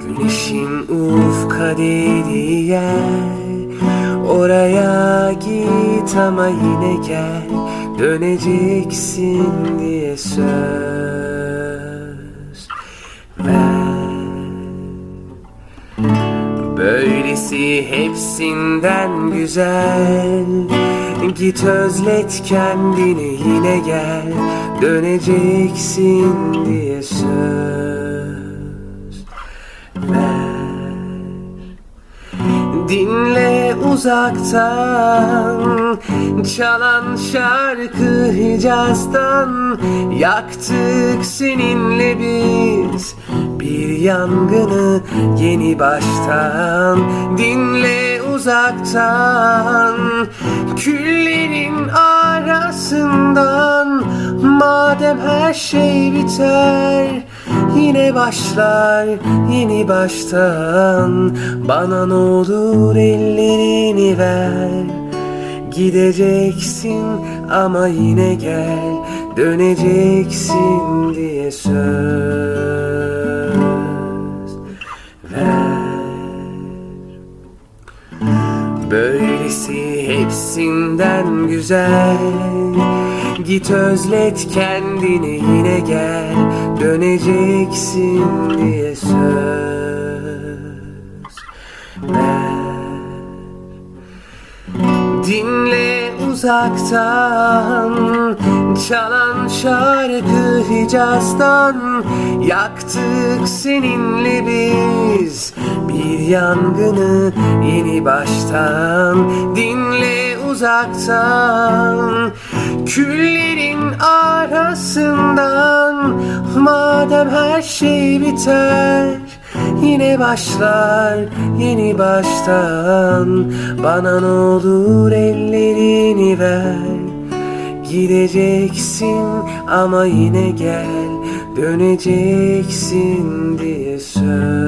Güneşin ufka değdiği yer. Oraya git ama yine gel. Döneceksin diye söz ver. Böylesi hepsinden güzel. Git özlet kendini yine gel. Döneceksin diye söz Dinle uzaktan Çalan şarkı Hicaz'dan. Yaktık seninle biz Bir yangını yeni baştan. Dinle uzaktan Küllerin arasından. Madem her şey biter Yine başlar yeni baştan. Bana ne olur ellerini ver. Gideceksin ama yine gel. Döneceksin diye söz ver. Böylesi hepsinden güzel Git özlet kendini yine gel. Döneceksin diye söz ver. Dinle uzaktan Çalan şarkı Hicaz'dan. Yaktık seninle biz Bir yangını yeni baştan. Dinle uzaktan Küllerin arasından Madem her şey biter Yine başlar yeni baştan. Bana ne olur ellerini ver Gideceksin ama yine gel Döneceksin diye söz